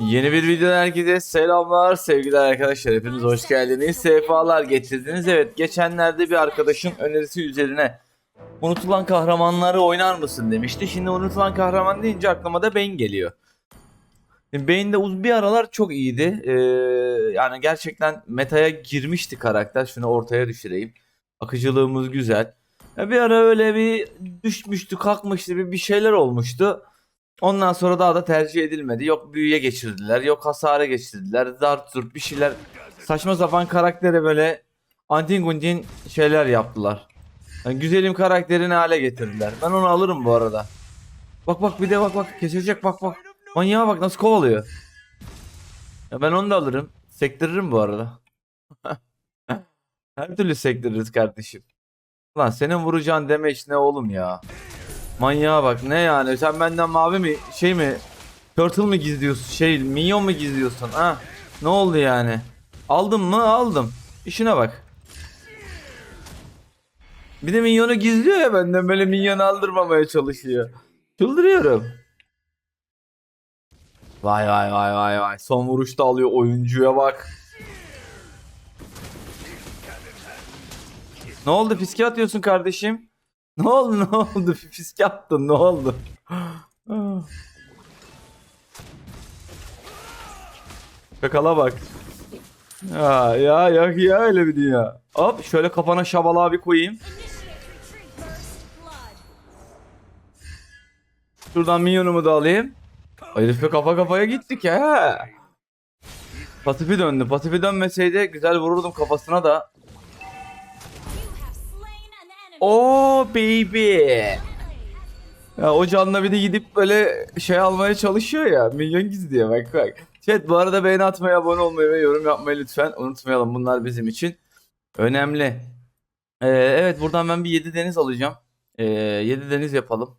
Yeni bir videodan herkese selamlar sevgili arkadaşlar. Hepiniz hoş geldiniz. Sefalar getirdiniz. Evet geçenlerde bir arkadaşın önerisi üzerine unutulan kahramanları oynar mısın demişti. Şimdi unutulan kahraman deyince aklıma da Bane geliyor. Bane de bir aralar çok iyiydi. Ee, yani gerçekten metaya girmişti karakter. Şunu ortaya düşüreyim. Akıcılığımız güzel. Bir ara öyle bir düşmüştü kalkmıştı bir, bir şeyler olmuştu Ondan sonra daha da tercih edilmedi. Yok büyüye geçirdiler, yok hasara geçirdiler, zart zurt bir şeyler. Saçma sapan karaktere böyle antin kuntin şeyler yaptılar. Yani güzelim karakterini hale getirdiler. Ben onu alırım bu arada. Bak bak bir de bak bak kesilecek bak bak. Manyağa bak nasıl kovalıyor. Ya ben onu da alırım. Sektiririm bu arada. Her türlü sektiririz kardeşim. Lan senin vuracağın deme ne oğlum ya. Manyağa bak ne yani? Sen benden mavi mi şey mi Turtle mı gizliyorsun? Şey minyon mu gizliyorsun? Ha? Ne oldu yani? Aldım mı? Aldım. İşine bak. Bir de minyonu gizliyor ya benden böyle minyon aldırmamaya çalışıyor. Çıldırıyorum. Vay vay vay vay vay. Son vuruşta alıyor oyuncuya bak. Ne oldu? Fiske atıyorsun kardeşim ne oldu ne oldu fiske attın ne oldu Kakala bak. Ya ya ya ya öyle bir dünya. Hop şöyle kafana şabalağı bir koyayım. Şuradan minyonumu da alayım. Ay Herifle kafa kafaya gittik ya. Pasifi döndü. Pasifi dönmeseydi güzel vururdum kafasına da. Oh baby. Ya o canla bir de gidip böyle şey almaya çalışıyor ya. Milyon gizliyor bak bak. Chat bu arada beğeni atmayı, abone olmayı ve yorum yapmayı lütfen unutmayalım. Bunlar bizim için önemli. Ee, evet buradan ben bir 7 deniz alacağım. Ee, 7 deniz yapalım.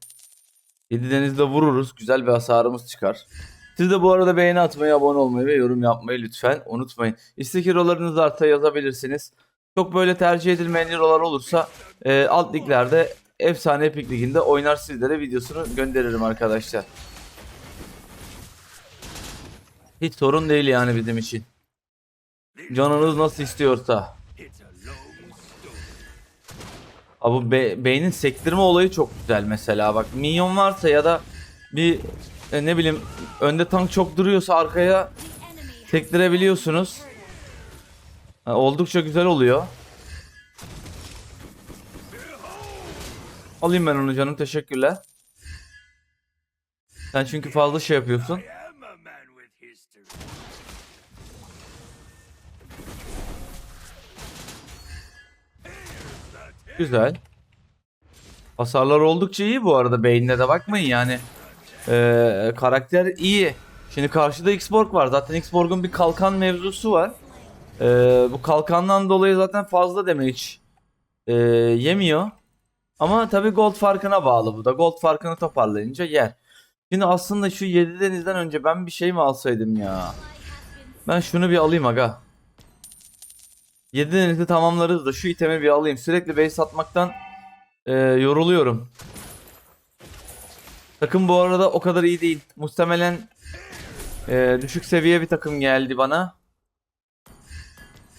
7 denizde vururuz. Güzel bir hasarımız çıkar. Siz de bu arada beğeni atmayı, abone olmayı ve yorum yapmayı lütfen unutmayın. İstek hero'larınızı alta yazabilirsiniz. Çok böyle tercih edilmeyen hero'lar olursa e, alt liglerde Efsane Epic Ligi'nde oynar sizlere videosunu gönderirim arkadaşlar. Hiç sorun değil yani bizim için. Canınız nasıl istiyorsa. Abi bu be- beynin sektirme olayı çok güzel mesela bak. Minyon varsa ya da bir e, ne bileyim önde tank çok duruyorsa arkaya sektirebiliyorsunuz. Oldukça güzel oluyor. Alayım ben onu canım teşekkürler. Sen çünkü fazla şey yapıyorsun. Güzel. Hasarlar oldukça iyi bu arada beyinde de bakmayın yani. Ee, karakter iyi. Şimdi karşıda Xborg var. Zaten Xborg'un bir kalkan mevzusu var. Ee, bu kalkandan dolayı zaten fazla damage ee, yemiyor. Ama tabi gold farkına bağlı bu da. Gold farkını toparlayınca yer. Şimdi aslında şu 7 denizden önce ben bir şey mi alsaydım ya? Ben şunu bir alayım aga. 7 denizi tamamlarız da şu itemi bir alayım. Sürekli base atmaktan e, yoruluyorum. Takım bu arada o kadar iyi değil. Muhtemelen e, düşük seviye bir takım geldi bana.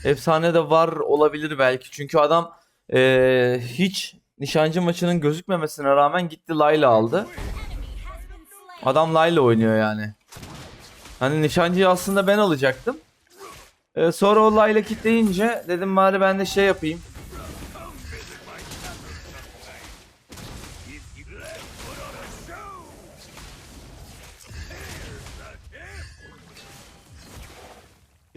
Efsane de var olabilir belki. Çünkü adam e, hiç nişancı maçının gözükmemesine rağmen gitti Layla aldı. Adam Layla oynuyor yani. Hani nişancıyı aslında ben alacaktım. Ee, sonra o Layla kitleyince dedim bari ben de şey yapayım.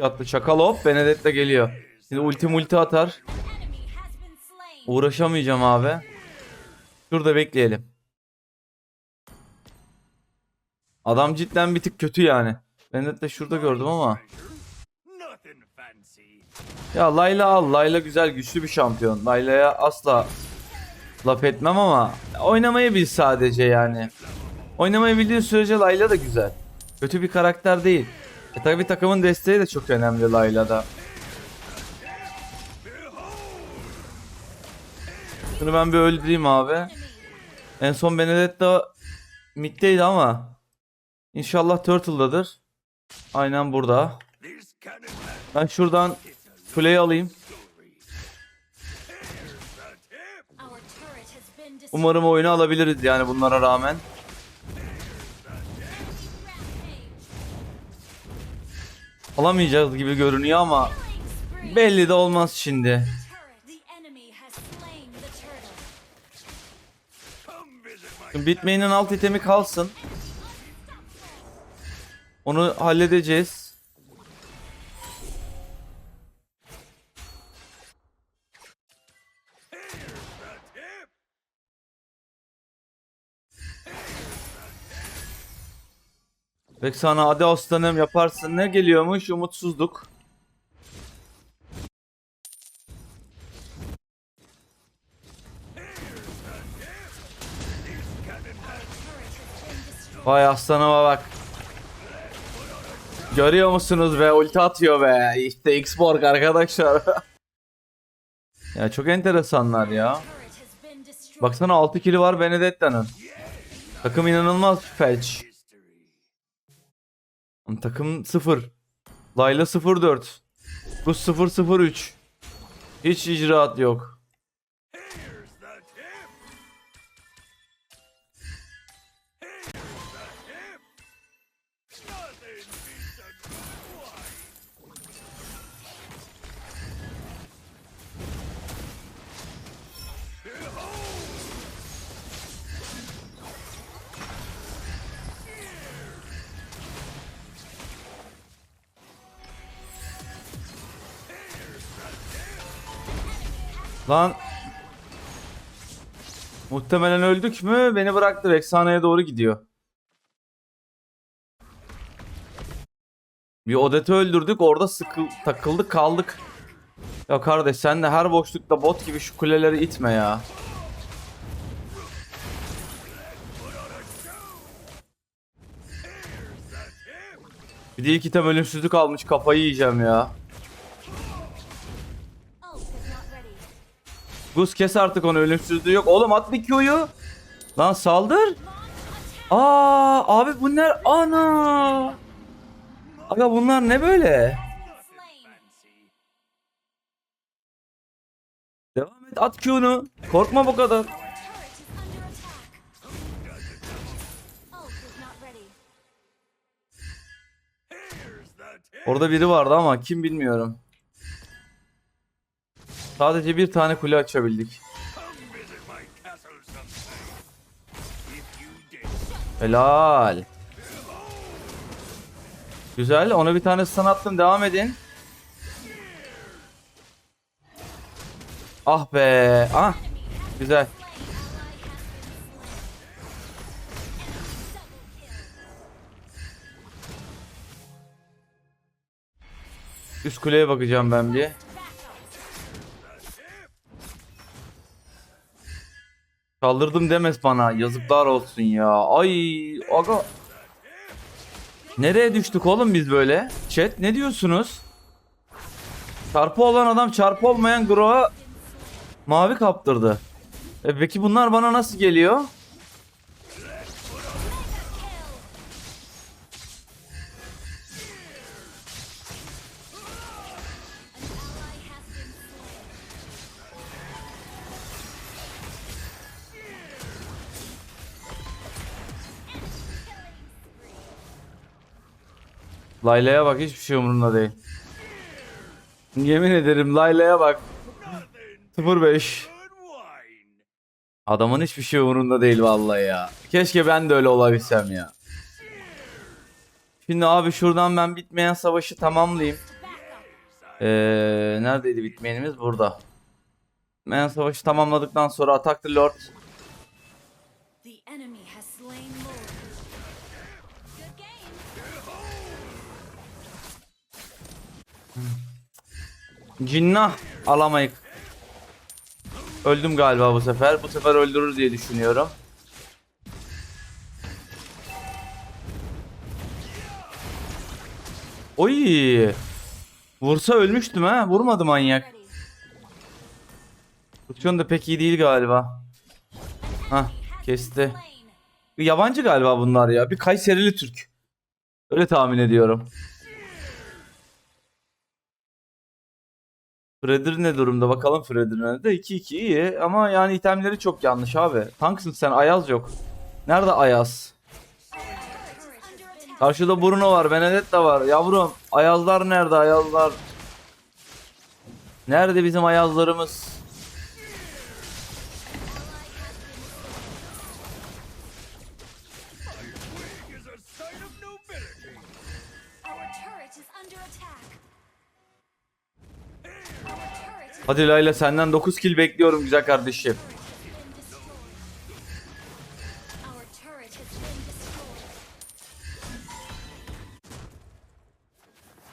Yattı çakal hop Benedetta geliyor. Şimdi ulti multi atar. Uğraşamayacağım abi. Şurada bekleyelim. Adam cidden bir tık kötü yani. Benedetta şurada gördüm ama. Ya Layla al. Layla güzel güçlü bir şampiyon. Layla'ya asla laf etmem ama oynamayı bil sadece yani. Oynamayı bildiğin sürece Layla da güzel. Kötü bir karakter değil. E tabi takımın desteği de çok önemli Layla'da. Şunu ben bir öldüreyim abi. En son Benedetta middeydi ama İnşallah Turtle'dadır. Aynen burada. Ben şuradan kuleyi alayım. Umarım oyunu alabiliriz yani bunlara rağmen. Alamayacağız gibi görünüyor ama belli de olmaz şimdi. Şimdi Bitmain'in alt itemi kalsın. Onu halledeceğiz. Vexana hadi aslanım yaparsın. Ne geliyormuş? Umutsuzluk. Vay aslanıma bak. Görüyor musunuz be? Ulti atıyor be. İşte X-Borg arkadaşlar. ya çok enteresanlar ya. Baksana 6 kili var Benedetta'nın. Takım inanılmaz felç. Takım 0. Layla 04. Rus 003. Hiç icraat yok. Lan. Muhtemelen öldük mü? Beni bıraktı. Vexana'ya doğru gidiyor. Bir Odet'i öldürdük. Orada sıkıl takıldık kaldık. Ya kardeş sen de her boşlukta bot gibi şu kuleleri itme ya. Bir de ilk item ölümsüzlük almış kafayı yiyeceğim ya. Gus kes artık onu ölümsüzlüğü yok. Oğlum at bir Q'yu. Lan saldır. Aa abi bunlar ana. Aga bunlar ne böyle? Devam et at Q'nu. Korkma bu kadar. Orada biri vardı ama kim bilmiyorum. Sadece bir tane kule açabildik. Helal. Güzel. Ona bir tane stun attım. Devam edin. Ah be. Ah. Güzel. Üst kuleye bakacağım ben bir. Kaldırdım demez bana. Yazıklar olsun ya. Ay aga. Nereye düştük oğlum biz böyle? Chat ne diyorsunuz? Çarpı olan adam çarpı olmayan Gro'a mavi kaptırdı. E peki bunlar bana nasıl geliyor? Layla'ya bak hiçbir şey umurumda değil. Yemin ederim Layla'ya bak. 05. Good wine. Adamın hiçbir şey umurunda değil vallahi ya. Keşke ben de öyle olabilsem ya. Şimdi abi şuradan ben bitmeyen savaşı tamamlayayım. Ee, neredeydi bitmeyenimiz? Burada. Bitmeyen savaşı tamamladıktan sonra Attack the Lord. Cinnah alamayık. Öldüm galiba bu sefer. Bu sefer öldürür diye düşünüyorum. Oy! Vursa ölmüştüm ha. Vurmadı manyak. Pozisyon da pek iyi değil galiba. Hah kesti. Yabancı galiba bunlar ya. Bir Kayserili Türk. Öyle tahmin ediyorum. Fredder ne durumda bakalım Fredder de 2-2 iyi ama yani itemleri çok yanlış abi. Tanksın sen Ayaz yok. Nerede Ayaz? Karşıda Bruno var, Benedetta var. Yavrum Ayazlar nerede Ayazlar? Nerede bizim Ayazlarımız? Hadi Layla senden 9 kill bekliyorum güzel kardeşim.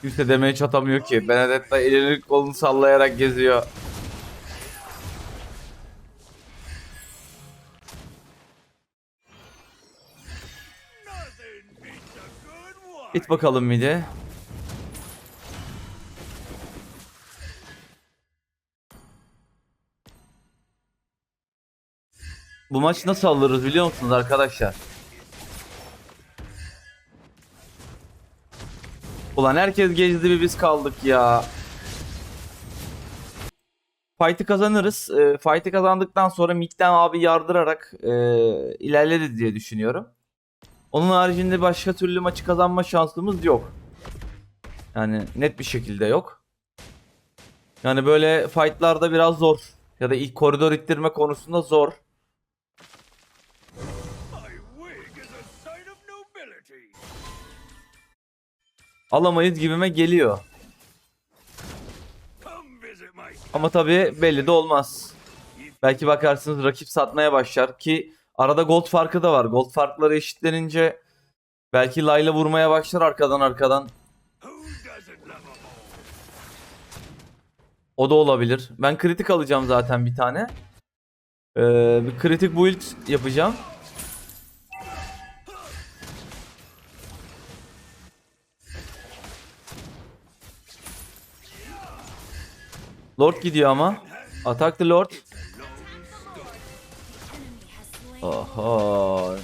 Kimse demeye çatamıyor ki. Benedetta elini kolunu sallayarak geziyor. Git bakalım mide. Bu maç nasıl alırız biliyor musunuz arkadaşlar? Ulan herkes gezdi bir biz kaldık ya. Fight'ı kazanırız. E, fight'ı kazandıktan sonra midden abi yardırarak e, ilerleriz diye düşünüyorum. Onun haricinde başka türlü maçı kazanma şansımız yok. Yani net bir şekilde yok. Yani böyle fightlarda biraz zor. Ya da ilk koridor ittirme konusunda zor. Alamayız gibime geliyor. Ama tabii belli de olmaz. Belki bakarsınız rakip satmaya başlar ki arada gold farkı da var. Gold farkları eşitlenince belki Layla vurmaya başlar arkadan arkadan. O da olabilir. Ben kritik alacağım zaten bir tane. Ee, bir kritik build yapacağım. Lord gidiyor ama. Attack the Lord. Oho.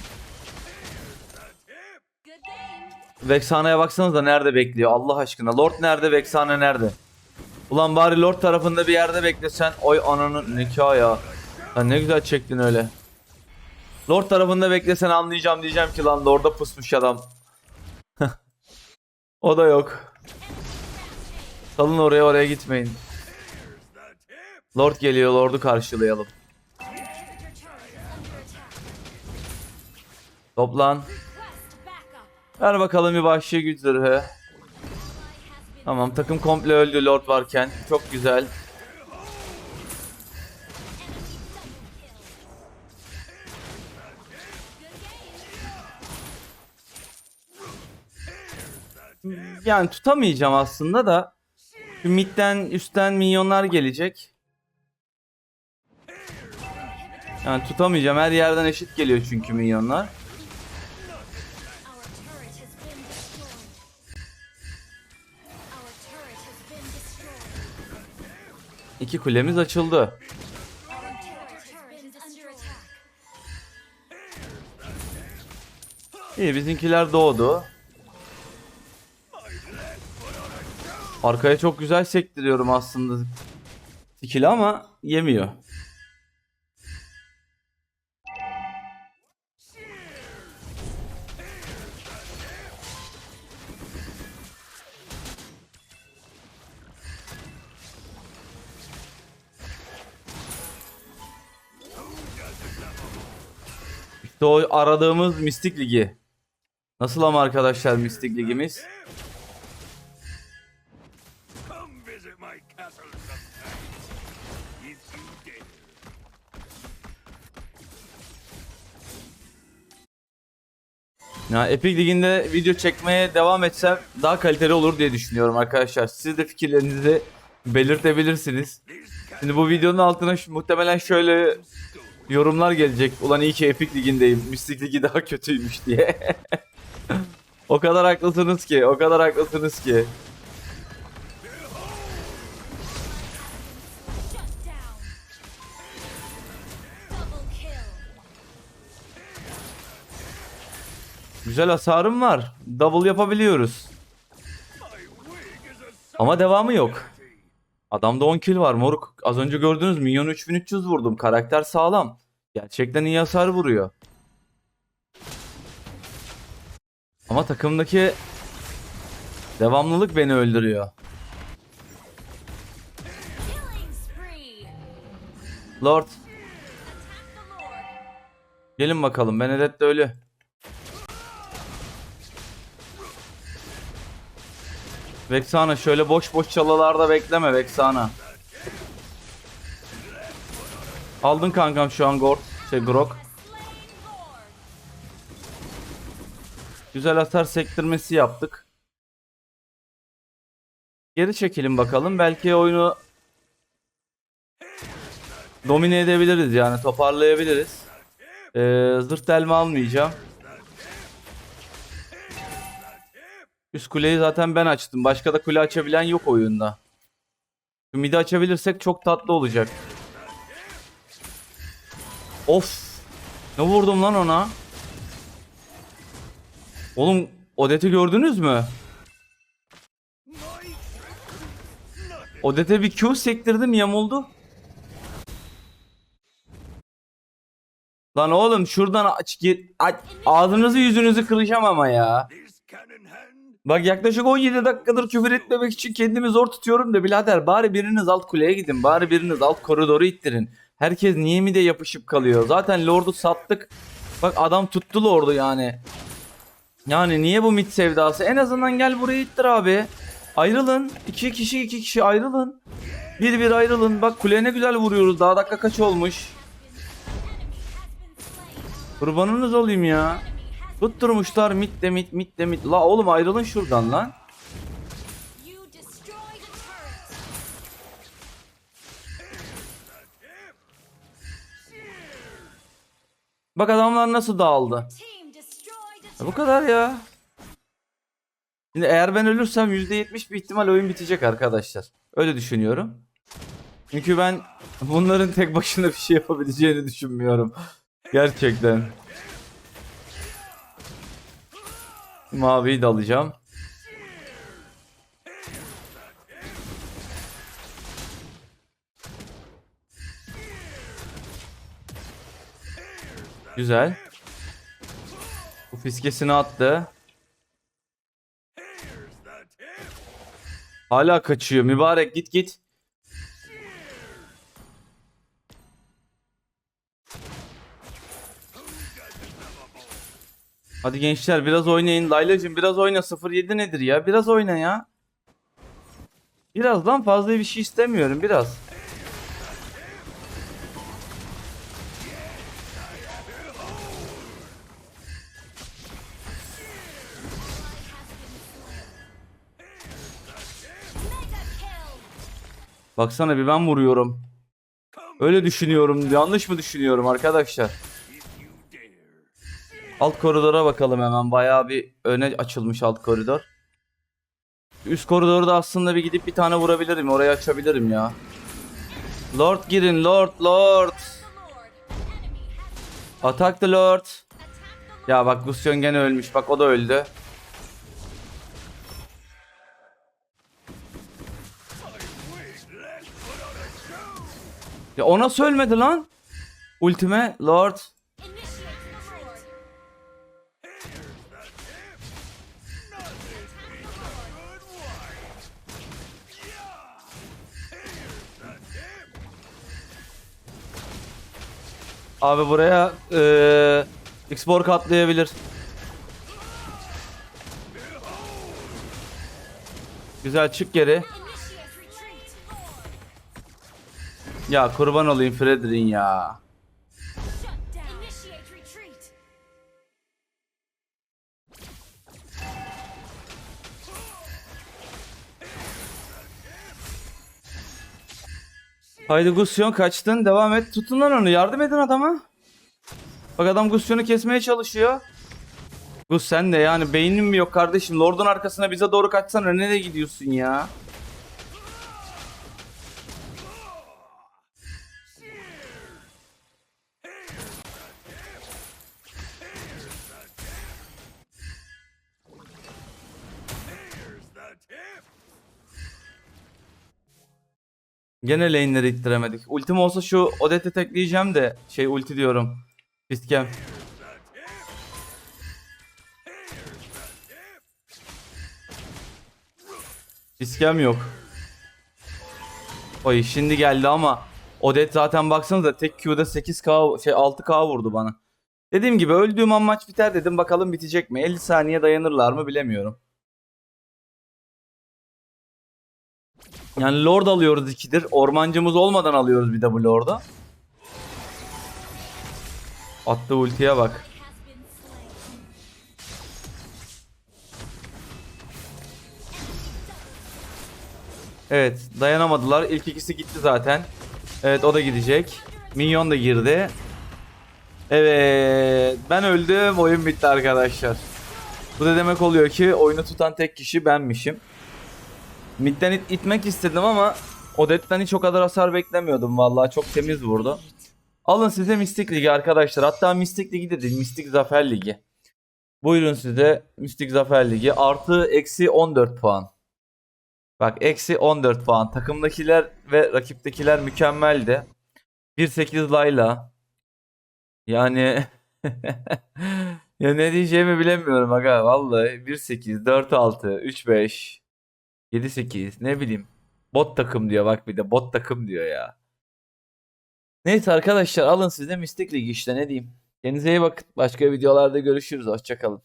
Vexana'ya baksanıza nerede bekliyor Allah aşkına. Lord nerede Vexana nerede? Ulan bari Lord tarafında bir yerde beklesen. Oy ananın nikah ya. Lan ne güzel çektin öyle. Lord tarafında beklesen anlayacağım diyeceğim ki lan Lord'a pusmuş adam. o da yok. Salın oraya oraya gitmeyin. Lord geliyor Lord'u karşılayalım. Toplan. Ver bakalım bir vahşi güç Tamam takım komple öldü Lord varken. Çok güzel. Yani tutamayacağım aslında da. Midden üstten minyonlar gelecek. Yani tutamayacağım. Her yerden eşit geliyor çünkü minyonlar. İki kulemiz açıldı. İyi bizimkiler doğdu. Arkaya çok güzel sektiriyorum aslında. Skill'i ama yemiyor. İşte o aradığımız Mistik Ligi. Nasıl ama arkadaşlar Mistik Ligimiz? Ya Epic Ligi'nde video çekmeye devam etsem daha kaliteli olur diye düşünüyorum arkadaşlar. Siz de fikirlerinizi belirtebilirsiniz. Şimdi bu videonun altına muhtemelen şöyle yorumlar gelecek. Ulan iyi ki Epic Ligi'ndeyim. Mystic Ligi daha kötüymüş diye. o kadar haklısınız ki. O kadar haklısınız ki. Güzel hasarım var. Double yapabiliyoruz. Ama devamı yok. Adamda 10 kill var moruk. Az önce gördünüz milyon 3300 vurdum. Karakter sağlam. Gerçekten iyi hasar vuruyor. Ama takımdaki devamlılık beni öldürüyor. Lord. gelin bakalım. Benedetta ölü. Vexana şöyle boş boş çalılarda bekleme Vexana. Aldın kankam şu an Gord. Şey Grok. Güzel hasar sektirmesi yaptık. Geri çekelim bakalım. Belki oyunu domine edebiliriz yani toparlayabiliriz. Ee, zırt delme almayacağım. Üst kuleyi zaten ben açtım. Başka da kule açabilen yok oyunda. Şu midi açabilirsek çok tatlı olacak. Of. Ne vurdum lan ona? Oğlum Odet'i gördünüz mü? Odet'e bir Q sektirdim yamuldu. Lan oğlum şuradan aç git. ağzınızı yüzünüzü kıracağım ama ya. Bak yaklaşık 17 dakikadır küfür etmemek için kendimi zor tutuyorum da birader bari biriniz alt kuleye gidin. Bari biriniz alt koridoru ittirin. Herkes niye mi de yapışıp kalıyor. Zaten Lord'u sattık. Bak adam tuttu Lord'u yani. Yani niye bu mid sevdası? En azından gel buraya ittir abi. Ayrılın. iki kişi iki kişi ayrılın. Bir bir ayrılın. Bak kuleye ne güzel vuruyoruz. Daha dakika kaç olmuş. Kurbanınız olayım ya. Tutturmuşlar mid de mid mid de mid. La oğlum ayrılın şuradan lan. Bak adamlar nasıl dağıldı. Ya bu kadar ya. Şimdi eğer ben ölürsem %70 bir ihtimal oyun bitecek arkadaşlar. Öyle düşünüyorum. Çünkü ben bunların tek başına bir şey yapabileceğini düşünmüyorum. Gerçekten. Maviyi de alacağım. Güzel. Bu fiskesini attı. Hala kaçıyor. Mübarek git git. Hadi gençler biraz oynayın. Laylacım biraz oyna. 07 nedir ya? Biraz oyna ya. Birazdan fazla bir şey istemiyorum. Biraz. Baksana bir ben vuruyorum. Öyle düşünüyorum. Yanlış mı düşünüyorum arkadaşlar? Alt koridora bakalım hemen. Bayağı bir öne açılmış alt koridor. Üst koridorda aslında bir gidip bir tane vurabilirim. Orayı açabilirim ya. Lord girin. Lord. Lord. Attack the Lord. Ya bak Gusion gene ölmüş. Bak o da öldü. Ya o nasıl ölmedi lan? Ultime Lord. Abi buraya eee Xborg atlayabilir. Güzel çık geri. Ya kurban olayım Fredrin ya. Haydi Gusyon kaçtın. Devam et. Tutun lan onu. Yardım edin adama. Bak adam Gusyon'u kesmeye çalışıyor. Gus sen de yani beynin mi yok kardeşim? Lord'un arkasına bize doğru kaçsana. Nereye gidiyorsun ya? Gene lane'leri ittiremedik. Ultim olsa şu Odette tekleyeceğim de şey ulti diyorum. Fiskem. Fiskem yok. Oy şimdi geldi ama Odette zaten baksanıza tek Q'da 8k şey 6k vurdu bana. Dediğim gibi öldüğüm an maç biter dedim bakalım bitecek mi? 50 saniye dayanırlar mı bilemiyorum. Yani Lord alıyoruz ikidir. Ormancımız olmadan alıyoruz bir de bu Lord'u. Attığı ultiye bak. Evet dayanamadılar. İlk ikisi gitti zaten. Evet o da gidecek. Minyon da girdi. Evet ben öldüm oyun bitti arkadaşlar. Bu da demek oluyor ki oyunu tutan tek kişi benmişim. Midden it- itmek istedim ama Odette'den hiç o kadar hasar beklemiyordum vallahi çok temiz vurdu. Alın size Mistik Ligi arkadaşlar. Hatta Mistik Ligi de değil Mistik Zafer Ligi. Buyurun size Mistik Zafer Ligi. Artı eksi 14 puan. Bak eksi 14 puan. Takımdakiler ve rakiptekiler mükemmeldi. 1.8 Layla. Yani ya ne diyeceğimi bilemiyorum aga. Vallahi 1.8, 4.6, 3.5, 7.8 ne bileyim. Bot takım diyor bak bir de bot takım diyor ya. Neyse arkadaşlar alın size Mistik Ligi işte ne diyeyim. Kendinize iyi bakın. Başka videolarda görüşürüz. Hoşçakalın.